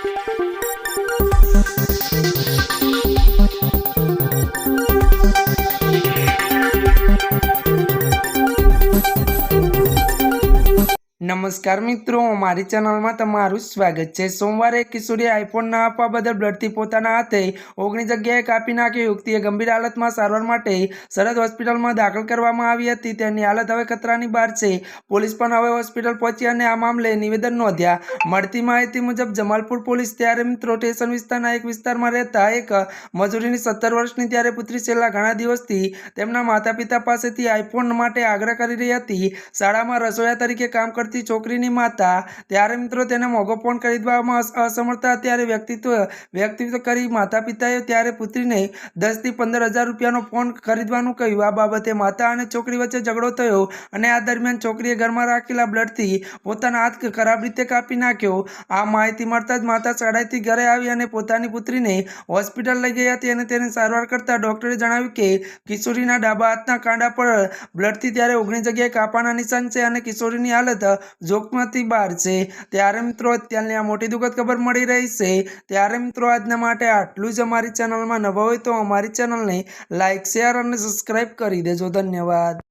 Thank you. નમસ્કાર મિત્રો, મારી ચેનલમાં તમારું સ્વાગત છે. સોમવારે કિશોરીએ આઈફોન ના આપવા બદલ બ્લડથી પોતાના હાથે ઓગણી જગ્યાએ કાપી નાખી યુક્તિએ ગંભીર હાલતમાં સારવાર માટે સરહદ હોસ્પિટલમાં દાખલ કરવામાં આવી હતી. તેની હાલત હવે ખતરાની બહાર છે. પોલીસ પણ હવે હોસ્પિટલ પહોંચી અને આ મામલે નિવેદન નોંધ્યા. મળતી માહિતી મુજબ, જમાલપુર પોલીસ ત્યારે મિત્રો સ્ટેશન વિસ્તારના એક વિસ્તારમાં રહેતા એક મજૂરીની સત્તર વર્ષની ત્યારે પુત્રી છેલ્લા ઘણા દિવસથી તેમના માતા પિતા પાસેથી આઈફોન માટે આગ્રહ કરી રહી હતી. શાળામાં રસોયા તરીકે કામ કરતી છોકરીની માતા. ત્યારે મિત્રો તેને મોંઘો ફોન ખરીદવામાં અસ- અસમર્થ હતા ત્યારે વ્યક્તિત્વ વ્યક્તિત્વ કરી માતા પિતાએ ત્યારે પુત્રીને દસથી પંદર હજાર રૂપિયાનો ફોન ખરીદવાનું કહ્યું. આ બાબતે માતા અને છોકરી વચ્ચે ઝઘડો થયો અને આ દરમિયાન છોકરીએ ઘરમાં રાખેલા બ્લડથી પોતાના હાથ ખરાબ રીતે કાપી નાખ્યો. આ માહિતી મળતા જ માતા શાળાએથી ઘરે આવી અને પોતાની પુત્રીને હોસ્પિટલ લઈ ગઈ હતી અને તેને સારવાર કરતાં ડૉક્ટરે જણાવ્યું કે, કિશોરીના ડાબા હાથના કાંડા પર બ્લડથી ત્યારે ઓગણી જગ્યાએ કાપાના નિશાન છે અને કિશોરીની હાલત જોખમાંથી બહાર છે. ત્યારે મિત્રો, અત્યારની આ મોટી દુઃખદ ખબર મળી રહી છે. ત્યારે મિત્રો, આજના માટે આટલું જ અમારી ચેનલમાં નવા હોય તો અમારી ચેનલને લાઇક શેર અને સબસ્ક્રાઈબ કરી દેજો. ધન્યવાદ.